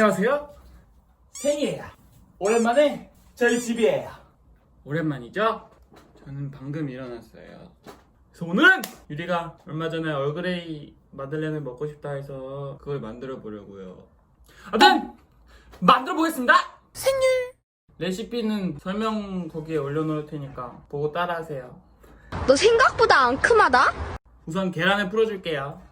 안녕하세요. 생이에요. 오랜만에 저희 집이에요. 오랜만이죠? 저는 방금 일어났어요. 그래서 오늘은 유리가 얼마 전에 얼그레이 마들렌을 먹고 싶다 해서 그걸 만들어 보려고요. 아무튼 만들어 보겠습니다. 생일 레시피는 설명 거기에 올려놓을 테니까 보고 따라하세요. 너 생각보다 앙큼하다? 우선 계란을 풀어줄게요.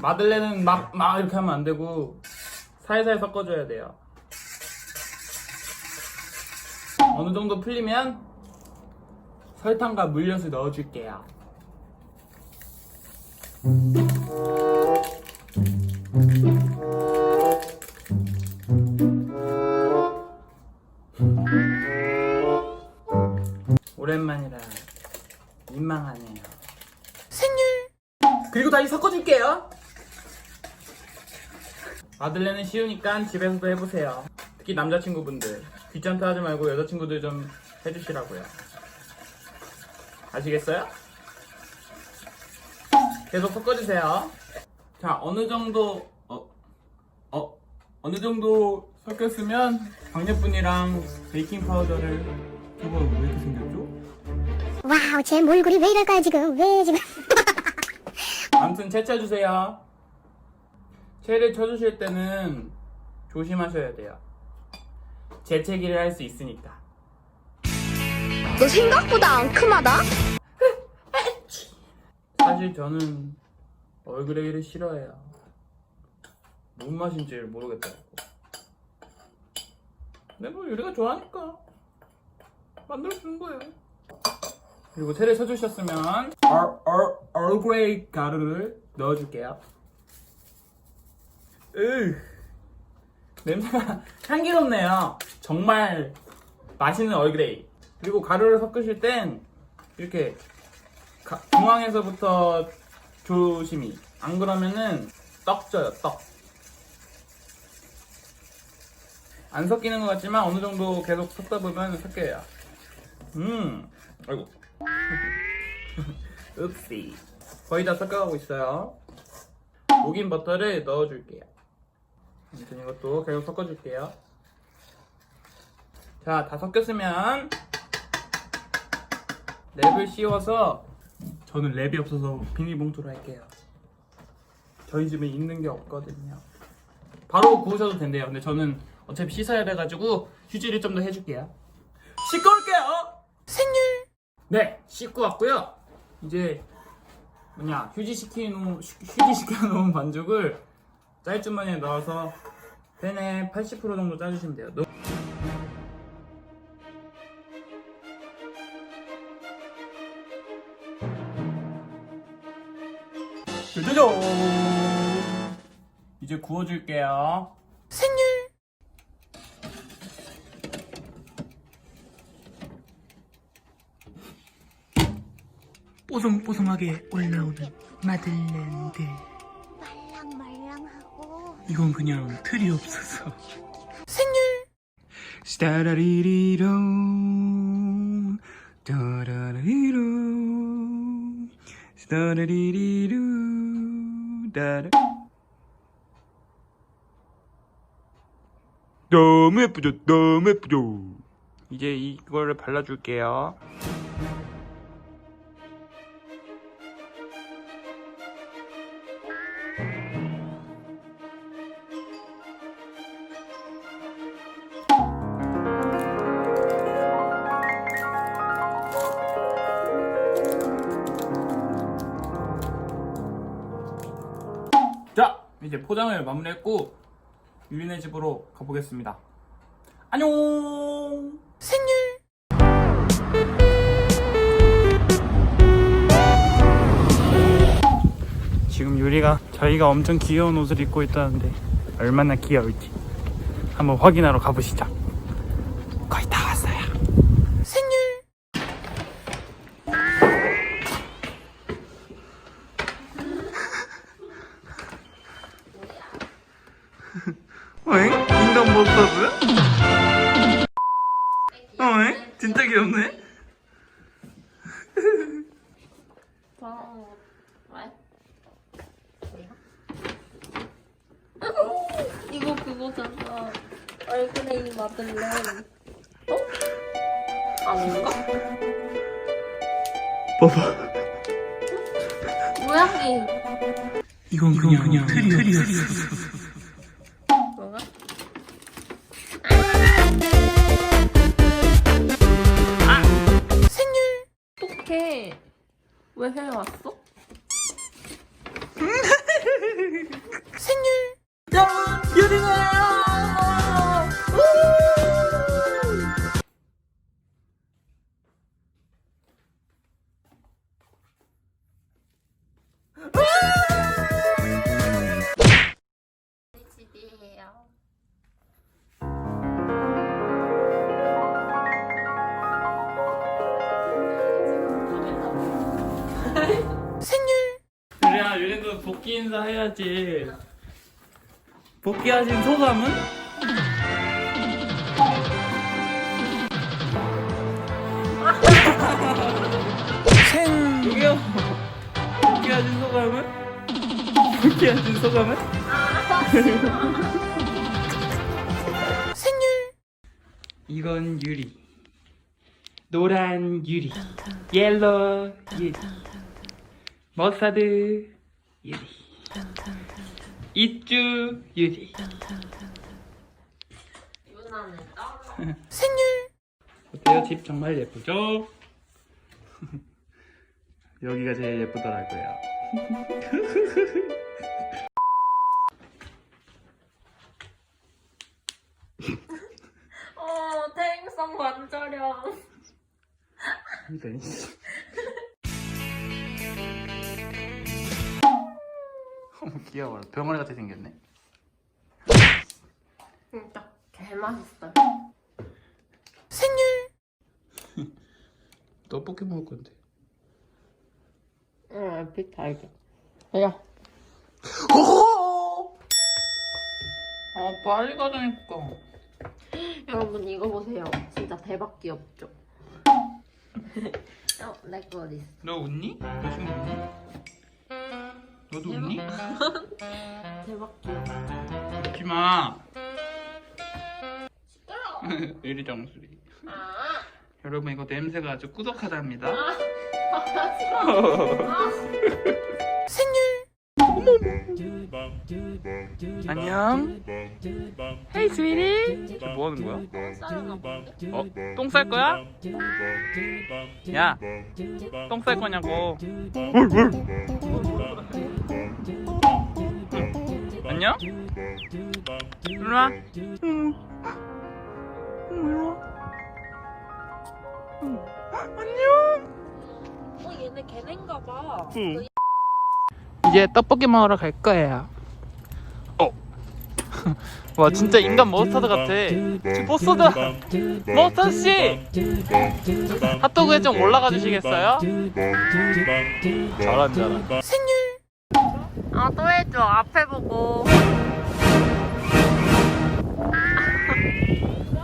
마들렌은 막, 막 이렇게 하면 안 되고 살살 섞어줘야 돼요. 어느 정도 풀리면 설탕과 물엿을 넣어줄게요. 오랜만이라 민망하네요. 생일! 그리고 다시 섞어줄게요. 마들렌은 쉬우니까 집에서도 해보세요. 특히 남자친구분들. 귀찮다 하지 말고 여자친구들 좀 해주시라고요. 아시겠어요? 계속 섞어주세요. 자, 어느 정도, 어, 어, 어느 정도 섞였으면 강력분이랑 베이킹 파우더를 저거 왜 이렇게 생겼죠? 와우, 제 몰골이 왜 이럴까요, 지금? 왜 지금? 아무튼 채쳐주세요. 채를 쳐주실 때는 조심하셔야 돼요. 재채기를 할 수 있으니까. 너 생각보다 앙큼하다? 사실 저는 얼그레이를 싫어해요. 뭔 맛인지 모르겠더라고. 근데 뭐 요리가 좋아하니까 만들어 주는 거예요. 그리고 채를 쳐주셨으면 얼, 얼, 얼그레이 가루를 넣어줄게요. 으 냄새가 향기롭네요. 정말 맛있는 얼그레이. 그리고 가루를 섞으실 땐 이렇게 가- 중앙에서부터 조심히. 안 그러면은 떡 져요, 떡. 안 섞이는 것 같지만 어느 정도 계속 섞다 보면 섞여요. 음, 아이고. 읍시. 거의 다 섞여가고 있어요. 목인 버터를 넣어줄게요. 아무튼 이것도 계속 섞어줄게요. 자, 다 섞였으면 랩을 씌워서 저는 랩이 없어서 비닐봉투로 할게요. 저희 집에 있는 게 없거든요. 바로 구우셔도 된대요. 근데 저는 어차피 씻어야 돼가지고 휴지를 좀 더 해줄게요. 씻고 올게요. 생일. 네, 씻고 왔고요. 이제 뭐냐 휴지 시키놓은 휴지 시켜놓은 반죽을 짤 주머니에 넣어서 팬에 80% 정도 짜주시면 돼요. 짜자잔! 이제 구워줄게요. 생일! 뽀송뽀송하게 올라오는 마들렌들. 이건 그냥 틀이 없어서. 생일! 스타라리리로 따라리로 스타라리리로 따라 너무 예쁘죠? 너무 예쁘죠? 이제 이거를 발라줄게요. 포장을 마무리했고 유리네 집으로 가보겠습니다. 안녕. 생일. 지금 유리가 저희가 엄청 귀여운 옷을 입고 있다는데 얼마나 귀여울지 한번 확인하러 가보시죠. 응? 인간 모스터즈? 어, 응? 진짜 귀엽네? 어, 왜? 그거잖아. 얼그레이 마들렌. 어? 아닌가? 봐봐. 모양이 이건 그냥, 그냥 틀이었어. 왜 해왔 복귀 인사 해야지. 복귀하신 소감은? 생! 여기요. 복귀하신 소감은? 복귀하신 소감은? 생일! 이건 유리. 노란 유리. 옐로 유리. 머스타드 유리. 이쭈 유리. 따로. 어때요? 집 정말 예쁘죠? 여기가 제일 예쁘더라고요. 어, 태행성 관절염. 네. 어머 귀여워. 병아리 같이 생겼네. 진짜 개맛있어요. 떡볶이 먹을 건데. 응, 에픽 달걀. 야, 아 빨리 가자니까. 여러분 이거 보세요. 진짜 대박 귀엽죠? 어, 내거 어디 있어? 너 웃니? 너 지금 웃니? 너도 웃니? 대박 귀엽죠? 웃지 마. 유리 정수리. 아, 여러분 이거 냄새가 아주 꾸덕하답니다. 안녕. 헤이 스위리. 뭐 하는 거야? 어? 똥 쌀 거야? 야, 똥 쌀 거냐고. 안녕? 일로 와. 응. 응, 일로 와. 응. 안녕. 어, 얘네 걔네인가 봐. 응. 이제 떡볶이 먹으러 갈 거예요. 어. 와 진짜 인간 머스타드 같아. 머스타드, 머스타드 씨. 핫도그에 좀 올라가 주시겠어요? 잘한 잘한. 아, 또 해줘. 앞에 보고.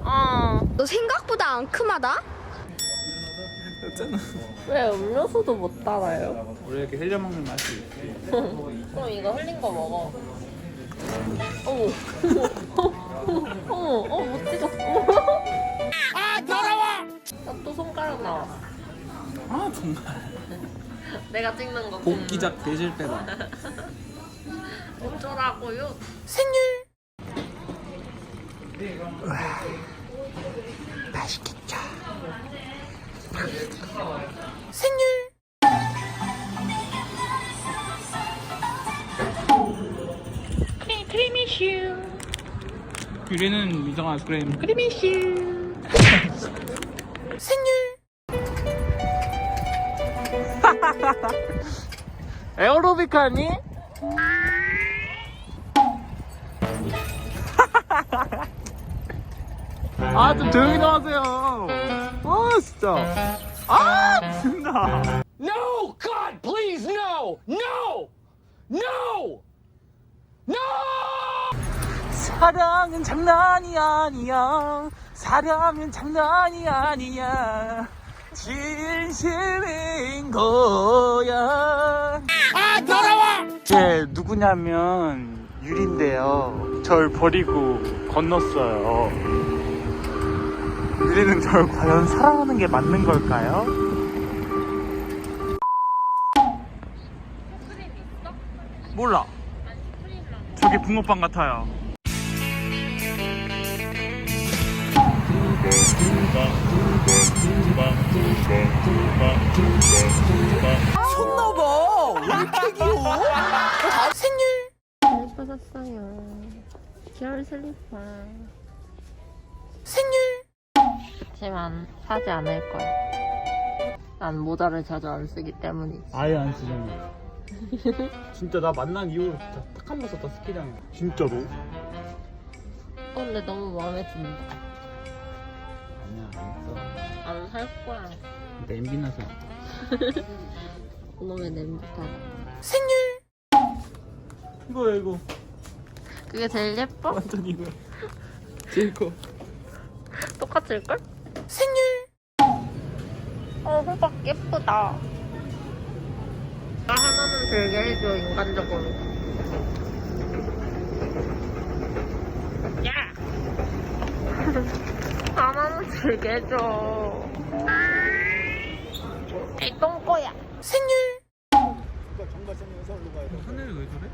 어. 너 생각보다 앙큼하다? 왜 음료수도 못 따라요? 원래 이렇게 흘려 먹는 맛이 있지. 그럼 이거 흘린 거 먹어. 어머. 어머, 어머, 못 찍었어. 아, 더러워! 나 또 손가락 나왔어. 아 정말. 내가 찍는 거. 복귀작 되실 때다. 어쩌라고요? 맛있겠죠. 생일. 크리미슈. 유리는 미정 아이스크림. 크리 에어로빅 하니? 아, 좀 조용히 좀 하세요. 아, 진짜. 아, 진짜. No! God, please, no! No! No! No! 사랑은 장난이 아니야. 사랑은 장난이 아니야. 진심인 거야. 아, 더러워! 제 누구냐면, 유리인데요. 절 버리고 건넜어요. 유리는 절 과연 사랑하는 게 맞는 걸까요? 몰라. 저기 붕어빵 같아요. 슬리퍼 샀어요. 겨울 슬리퍼. 생일! 하지만 사지 않을 거야. 난 모자를 자주 안 쓰기 때문이지. 아예 안 쓰잖아. 진짜 나 만난 이후로 진짜 딱 한 번 썼다 스키장. 진짜로? 어, 근데 너무 마음에 든다. 아니야 안 써. 안 살 거야. 냄비 나서. 놈의 냄비다. 이거야 이거. 그게 제일 예뻐? 완전 이거야. 제일 커. 똑같을 걸? 생일! 어, 호박 예쁘다. 나 하나는 들게 해줘, 인간적으로. 야! 하나는 들게 해줘. 이 똥꼬야. 생일! 하늘이 왜 저래?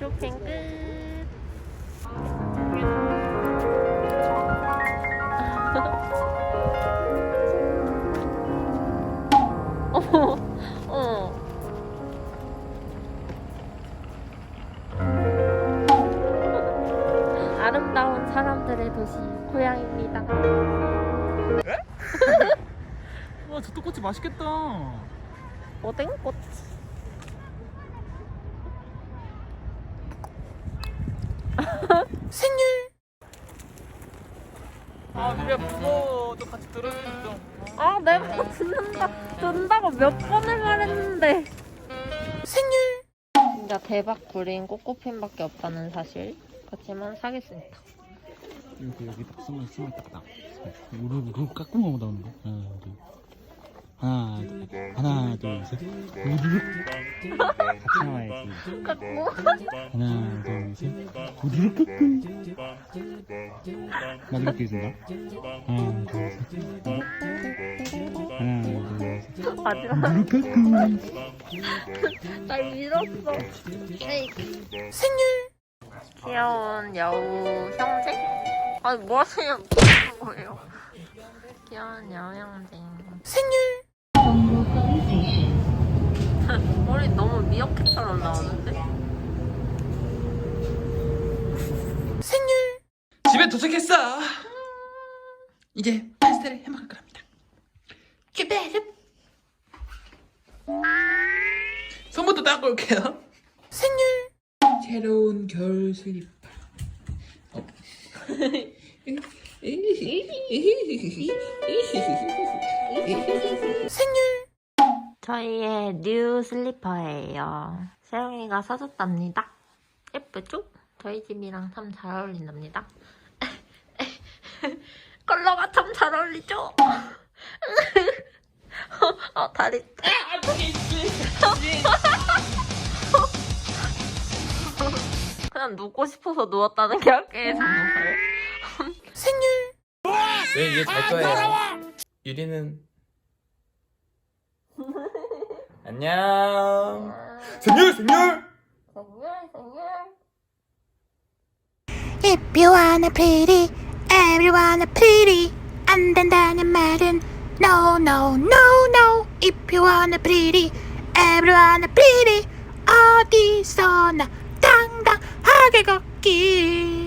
쇼핑 끝. 맛있겠다. 오뎅꽃. 아, 그래 무서워. 저 같이 들어주면 좀. 아, 내가 듣는다, 듣는다고 몇 번을 말했는데. 생일! 진짜 대박 구린 꼬꼬핀밖에 없다는 사실. 그렇지만 사겠습니다. 여기 여기 딱 숨을 숨을 딱딱. 우르르 깎으면 나오는 거. 하나 둘. 하나 둘 하나 둘 셋. 우르르. 같이 나와야지. 하나 둘 셋. 우르르 깎음. 마지막 기준다. 하나 둘 셋. 하나 둘 셋. 마지막. 우르르 깎음. 날 밀었어. 에이. 귀여운 여우 형제? 아니 뭐 하세요? 거예요? 귀여운 여우 형제. 생일. 머리 너무 미역캣처럼 나오는데? 집에 도착했어. 이제 파스타를 해 먹을 겁니다. 큐베르. 손부터 닦고 올게요. 생일. 새로운 겨울 슬리퍼. 어. 저희의 뉴 슬리퍼예요. 세영이가 사줬답니다. 예쁘죠? 저희 집이랑 참 잘 어울린답니다. 컬러가 참 잘 어울리죠? 어, 다리. 그냥 눕고 싶어서 누웠다는 게 학교에서 무서워요. 네, 이제 잘 거예요. 유리는 안녕. 생일 생일. 생일, 생일. If you wanna pretty, everyone a pretty. 안 된다는 말은 no, no, no, no. If you wanna pretty, everyone a pretty. 어디서나 당당하게 걷기.